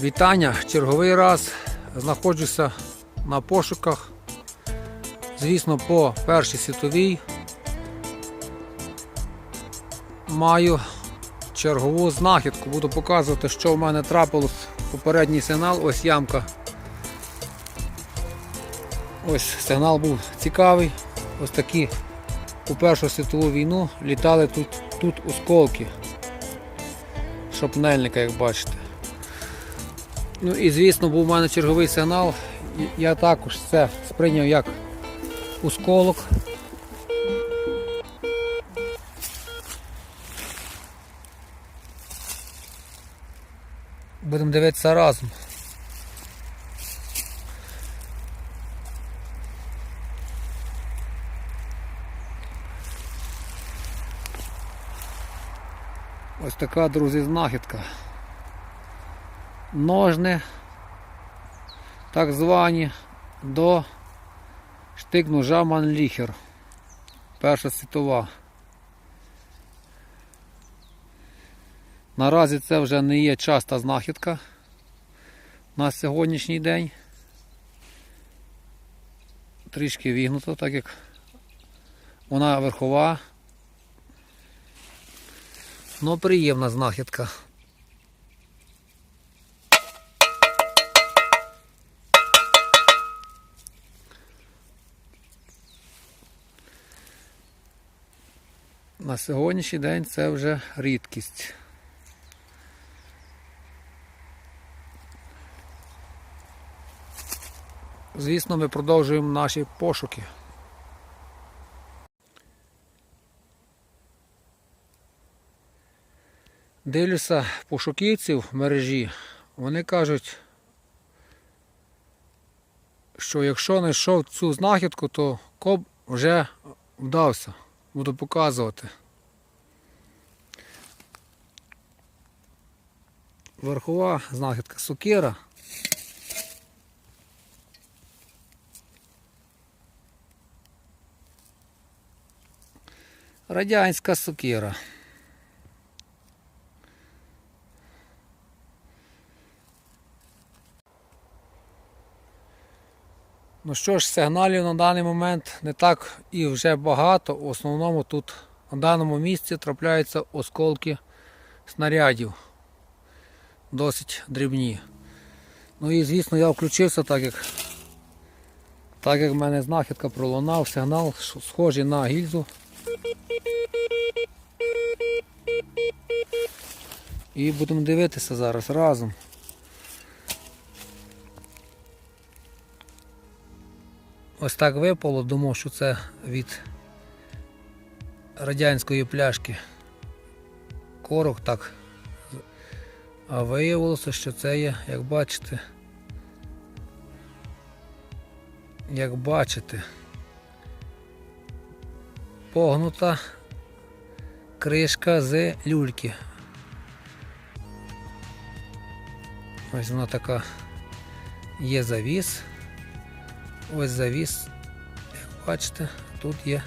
Вітання, черговий раз знаходжуся на пошуках. Звісно, по Першій світовій маю чергову знахідку. Буду показувати, що в мене трапилось. Попередній сигнал, ось ямка. Ось сигнал був цікавий. Ось такі у Першу світову війну літали тут, тут осколки шопнельника, як бачите. Ну і звісно, був у мене черговий сигнал. Я також це сприйняв як осколок. Будемо дивитися разом. Ось така, друзі, знахідка. Ножни, так звані, до штик-ножа Манліхер. Перша світова. Наразі це вже не є часта знахідка на сьогоднішній день. Трішки вігнуто, так як вона верхова. Ну, приємна знахідка. На сьогоднішній день це вже рідкість. Звісно, ми продовжуємо наші пошуки. Дивлюся пошуківців в мережі, вони кажуть, що якщо знайшов цю знахідку, то коп вже вдався. Буду показувати. Верхова знахідка сокира. Радянська сокира. Ну що ж, сигналів на даний момент не так і вже багато. В основному тут на даному місці трапляються осколки снарядів. Досить дрібні. Ну і звісно я включився, так як так як в мене знахідка пролунав, сигнал схожий на гільзу. І будемо дивитися зараз разом. Ось так випало, думав, що це від радянської пляшки. Корок так. А виявилося, що це є, як бачите, як бачите, погнута кришка з люльки. Ось вона така є завіс. Ось завіс, як бачите, тут є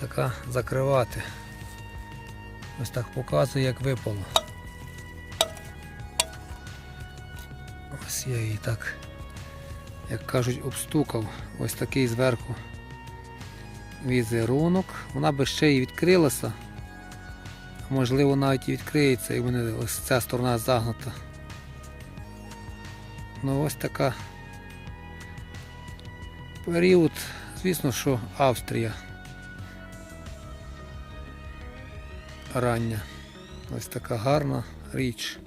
така закривати. Ось так показує, як випало. Ось я її так, як кажуть, обстукав. Ось такий зверху візерунок. Вона би ще й відкрилася. Можливо, навіть і відкриється і вони ось ця сторона загнута. Ну ось така період, звісно, що Австрія. Рання. Ось така гарна річ.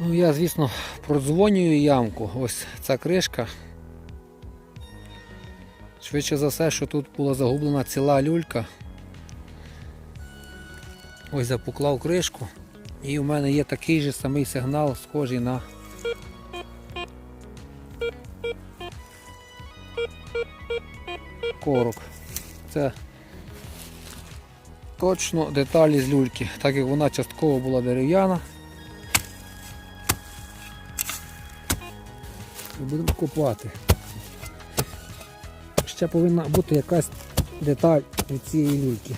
Ну, я, звісно, продзвонюю ямку. Ось ця кришка. Швидше за все, що тут була загублена ціла люлька. Ось я поклав кришку і у мене є такий же самий сигнал, схожий на корок. Це точно деталі з люльки, так як вона частково була дерев'яна. Будемо копати. Ще повинна бути якась деталь від цієї люльки.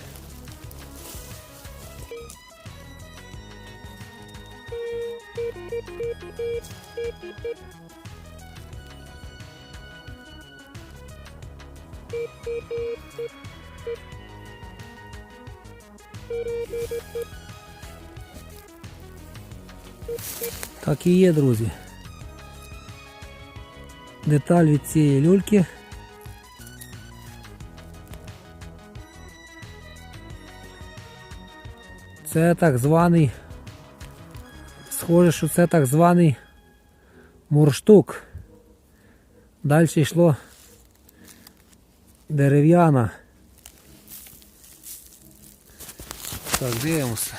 Так і є, друзі. Деталь від цієї люльки. Це так званий. Схоже, що це так званий мурштук. Далі йшло дерев'яна. Так, дивимося.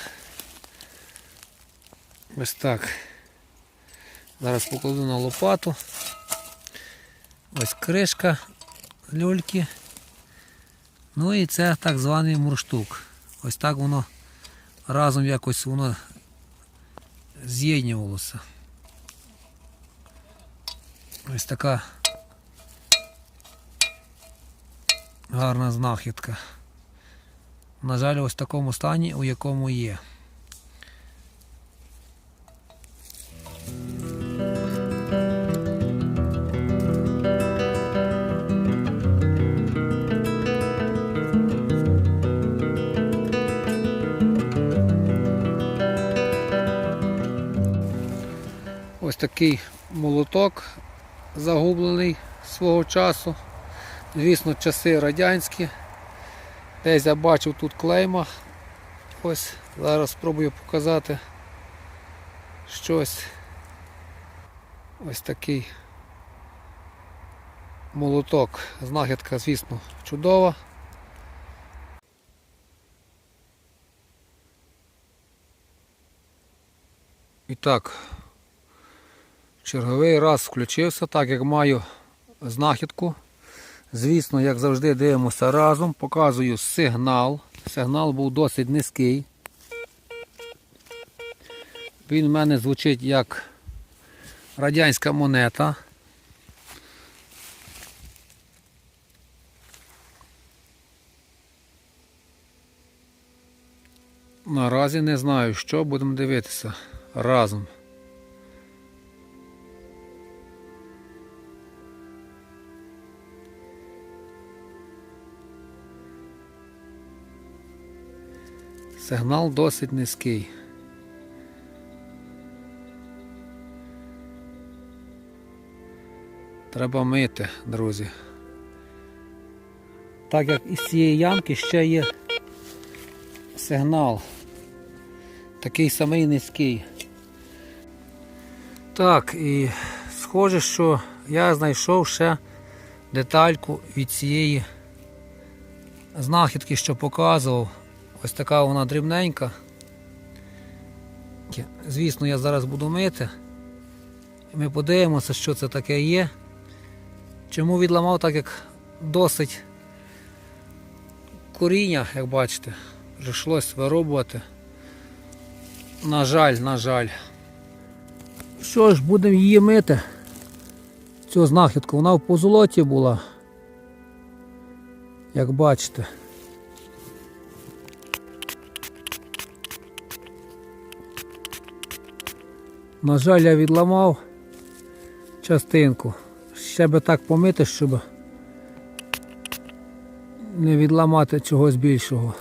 Ось так. Зараз покладу на лопату. Ось кришка люльки. Ну і це так званий мурштук. Ось так воно разом якось воно з'єднювалося. Ось така гарна знахідка. На жаль, ось в такому стані, у якому є. Такий молоток загублений свого часу. Звісно, часи радянські. Десь я бачив тут клейма. Ось зараз спробую показати щось. Ось такий молоток. Знахідка, звісно, чудова. І так, черговий раз включився, так як маю знахідку. Звісно, як завжди, дивимося разом, показую сигнал. Сигнал був досить низький. Він в мене звучить як радянська монета. Наразі не знаю, що будемо дивитися разом. Сигнал досить низький. Треба мити, друзі. Так як із цієї ямки ще є сигнал. Такий самий низький. Так, і схоже, що я знайшов ще детальку від цієї знахідки, що показував. Ось така вона дрібненька. Звісно, я зараз буду мити. Ми подивимося, що це таке є. Чому відламав, так як досить коріння, як бачите, прийшлось виробувати. На жаль, на жаль. Що ж, будемо її мити. Цю знахідку, вона в позолоті була. Як бачите. На жаль, я відламав частинку. Ще би так помити, щоб не відламати чогось більшого.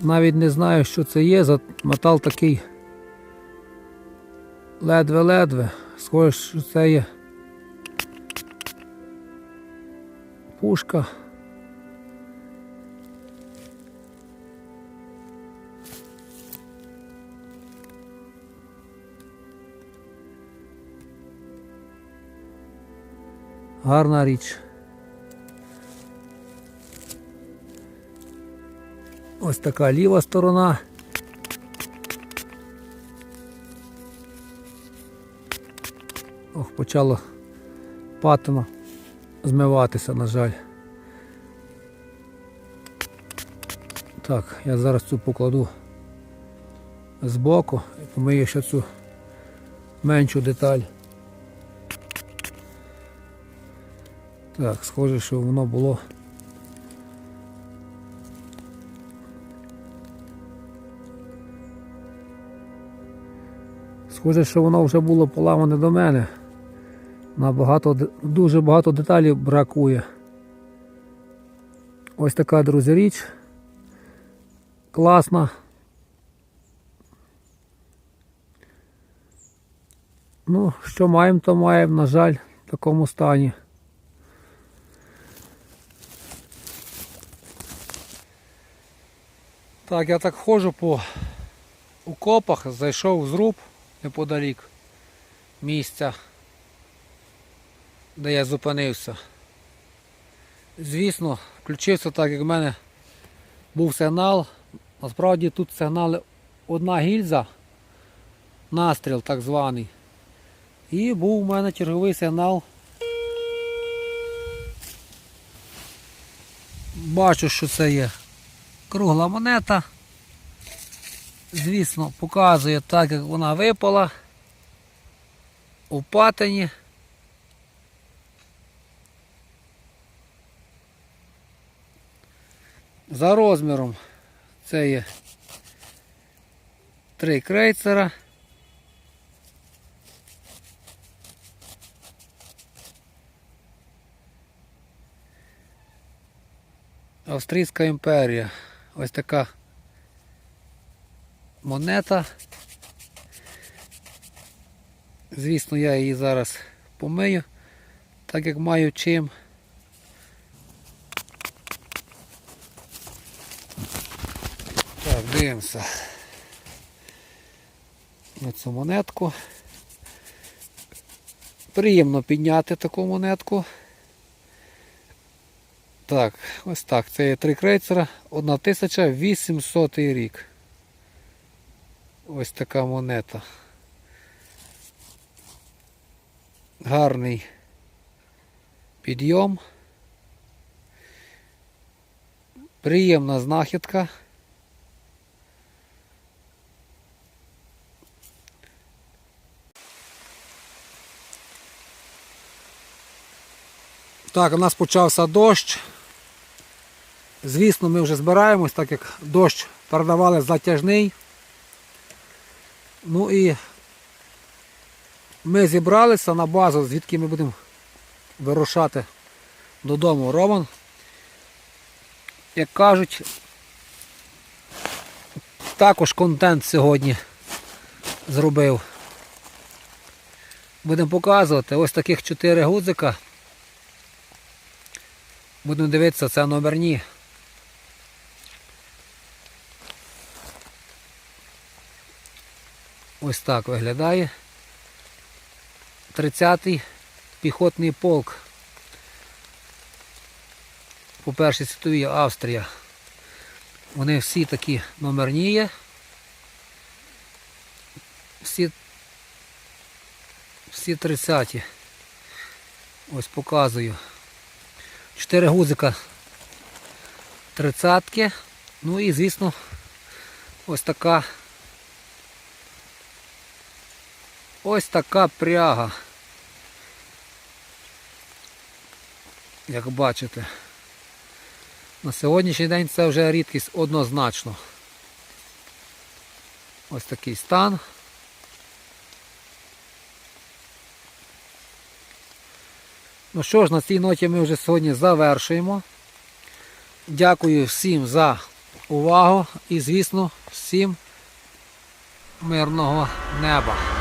Навіть не знаю, що це є. Метал такий ледве-ледве. Схоже, що це є пушка. Гарна річ. Ось така ліва сторона. Ох, почало патина змиватися, на жаль. Так, я зараз цю покладу збоку і помию ще цю меншу деталь. Так, схоже, що воно було. Схоже, що воно вже було поламане до мене. Набагато, Дуже багато деталей бракує. Ось така, друзі, річ. Класна. Ну, що маємо, то маємо, на жаль, в такому стані. Так, я так ходжу по окопах, зайшов в зруб неподалік місця, де я зупинився. Звісно, включився так, як в мене був сигнал. Насправді тут сигнали одна гільза, настріл так званий. І був у мене черговий сигнал. Бачу, що це є кругла монета. Звісно, показує так, як вона випала у патині. За розміром це є три крейцера. Австрійська імперія. Ось така монета. Звісно, я її зараз помию, так як маю чим. Так, дивимося на цю монетку. Приємно підняти таку монетку. Так, ось так. Це є три крейцера, 1800 рік. Ось така монета. Гарний підйом. Приємна знахідка. Так, у нас почався дощ. Звісно, ми вже збираємось, так як дощ передавали затяжний. Ну і ми зібралися на базу, звідки ми будемо вирушати додому. Роман, як кажуть, також контент сьогодні зробив. Будемо показувати ось таких чотири гудзика. Будемо дивитися, це номерні. Ось так виглядає. 30-й піхотний полк. По першій світовій Австрія. Вони всі такі номерні є. Всі, всі 30-ті. Ось показую. Чотири гузика тридцятки. Ну і звісно ось така ось така пряга. Як бачите. На сьогоднішній день це вже рідкість однозначно. Ось такий стан. Ну що ж, на цій ноті ми вже сьогодні завершуємо. Дякую всім за увагу і, звісно, всім мирного неба.